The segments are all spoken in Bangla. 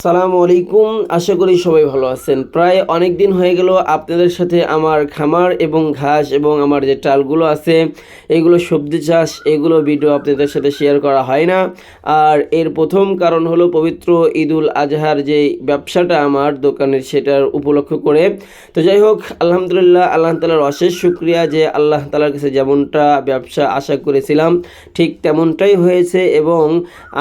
সালামু আলাইকুম, আশা করি সবাই ভালো আছেন। প্রায় অনেক দিন হয়ে গেল আপনাদের সাথে আমার খামার এবং ঘাস এবং আমার যে চালগুলো আছে, এগুলো সবজি চাষ, এগুলো ভিডিও আপনাদের সাথে শেয়ার করা হয় না। আর এর প্রথম কারণ হলো পবিত্র ঈদুল আজহার যে ব্যবসাটা আমার দোকানের সেটার উপলক্ষ করে। তো যাই হোক, আলহামদুলিল্লাহ, আল্লাহ তালার অশেষ শুক্রিয়া যে আল্লাহ তালার কাছে যেমনটা ব্যবসা আশা করেছিলাম, ঠিক তেমনটাই হয়েছে এবং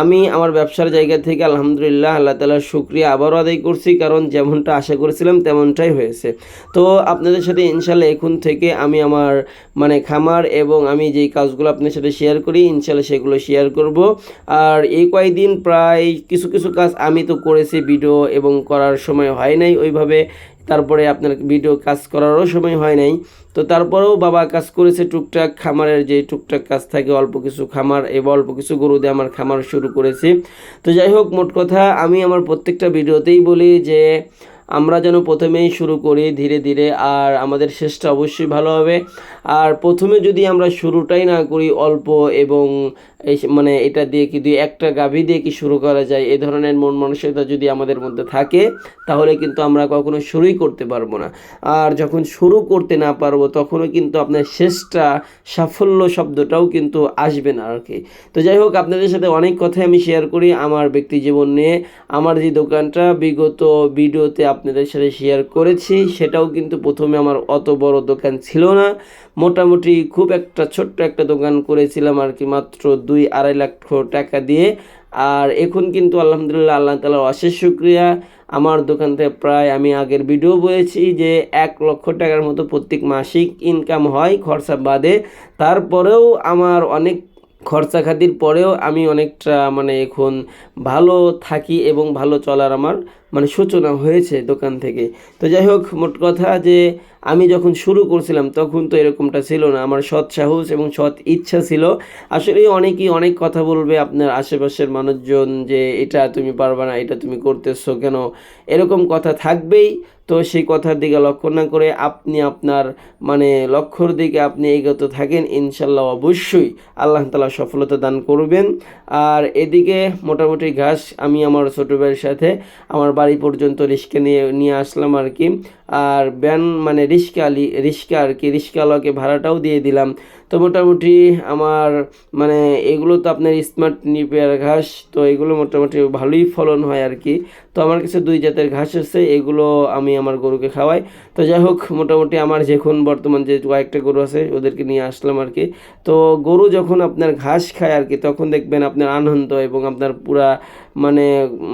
আমি আমার ব্যবসার জায়গা থেকে আলহামদুলিল্লাহ আল্লাহ তালার শুক্রিয়া আবারও আদায় করছি, কারণ যেমনটা আশা করেছিলাম তেমনটাই হয়েছে। তো আপনাদের সাথে ইনশাল্লাহ এখন থেকে আমি আমার মানে খামার এবং আমি যেই কাজগুলো আপনার সাথে শেয়ার করি, ইনশাল্লাহ সেগুলো শেয়ার করব। আর এই কয়েকদিন প্রায় কিছু কিছু কাজ আমি তো করেছি ভিডিও এবং করার সময় হয় নাই ওইভাবে। তারপরে আপনার ভিডিও কাজ করারও সময় হয় নাই। তো তারপরেও বাবা কাজ করেছে টুকটাক খামারের যে টুকটাক কাজ থাকে, অল্প কিছু খামার এবং অল্প কিছু গরু দিয়ে আমার খামার শুরু করেছি। তো যাই হোক, মোট কথা আমি আমার প্রত্যেকটা ভিডিওতেই বলি যে আমরা যেন প্রথমেই শুরু করি ধীরে ধীরে, আর আমাদের শেষটা অবশ্যই ভালো হবে। আর প্রথমে যদি আমরা শুরুটাই না করি অল্প এবং মানে এটা দিয়ে কি দুই একটা গাভী দিয়ে কি শুরু করা যায়, এ ধরনের মন মানসিকতা যদি আমাদের মধ্যে থাকে, তাহলে কিন্তু আমরা কখনো শুরুই করতে পারব না। আর যখন শুরু করতে না পারব, তখনও কিন্তু আপনার শেষটা সাফল্য শব্দটাও কিন্তু আসবে না আর কি তো যাই হোক, আপনাদের সাথে অনেক কথাই আমি শেয়ার করি আমার ব্যক্তি জীবন নিয়ে। আমার যে দোকানটা, বিগত ভিডিওতে আপনাদের সাথে শেয়ার করেছি, সেটাও কিন্তু প্রথমে আমার অত বড় দোকান ছিল না। মোটামুটি খুব একটা ছোট্ট একটা দোকান করেছিলাম আর কি, মাত্র দুই আড়াই লক্ষ টাকা দিয়ে। আর এখন কিন্তু আলহামদুলিল্লাহ আল্লাহ তালার অশেষ শুক্রিয়া। আমার দোকান থেকে প্রায় আমি আগের ভিডিও বলেছি যে, এক লক্ষ টাকার মতো প্রত্যেক মাসিক ইনকাম হয় খরচা বাদে। তারপরেও আমার অনেক খরচা খাতির পরেও আমি অনেকটা মানে এখন ভালো থাকি এবং ভালো চলার আমার মানে সূচনা হয়েছে দোকান থেকে। তো যাই হোক, মোট কথা যে আমি যখন শুরু করছিলাম তখন তো এরকমটা ছিল না। আমার সৎ সাহস এবং সৎ ইচ্ছা ছিল। আসলে অনেকেই অনেক কথা বলবে আপনার আশেপাশের মানুষজন যে, এটা তুমি পারবে না, এটা তুমি করতেছো কেন? এরকম কথা থাকবেই। তো সেই কথার দিকে লক্ষ্য না করে আপনি আপনার মানে লক্ষ্যর দিকে আপনি এগোতে থাকেন, ইনশাল্লাহ অবশ্যই আল্লাহ তালা সফলতা দান করবেন। আর এদিকে মোটামুটি ঘাস আমি আমার ছোটো ভাইয়ের সাথে, আমার বাড়ি পর্যন্ত রিস্কে নিয়ে নিয়ে আসলাম আর কি। আর ব্যান মানে রিস্কা রিস্কা আর কি রিস্কাওয়ালাকে ভাড়াটাও দিয়ে দিলাম। তো মোটামুটি আমার মানে এগুলো তো আপনার স্মার্ট নিপেয়ার ঘাস, তো এগুলো মোটামুটি ভালোই ফলন হয় আর কি। তো আমার কাছে দুই জাতের ঘাস আছে, এগুলো আমি আমার গরুকে খাওয়াই। তো যাই হোক, মোটামুটি আমার যখন বর্তমান যে কয়েকটা গরু আছে, ওদেরকে নিয়ে আসলাম আর কি। তো গরু যখন আপনার ঘাস খায় আর কি, তখন দেখবেন আপনার আনন্দ এবং আপনার পুরা মানে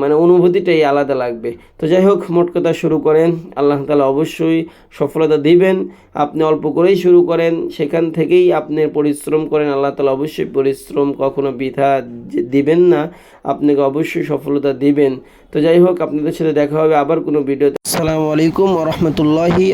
মানে অনুভূতিটাই আলাদা লাগবে। তো যাই হোক, মোট কথা শুরু করেন। আল্লাহ তালা অবশ্যই সফলতা দিবেন। আপনি অল্প করেই শুরু করেন, সেখান থেকেই আপনি পরিশ্রম করেন। আল্লাহ তালা অবশ্যই পরিশ্রম কখনো বৃথা দিবেন না। আপনাকে অবশ্যই সফলতা দিবেন। তো যাই হোক, আপনাদের সাথে দেখা হবে আবার কোনো ভিডিওতে। আসসালামু আলাইকুম রহমতুল্লাহি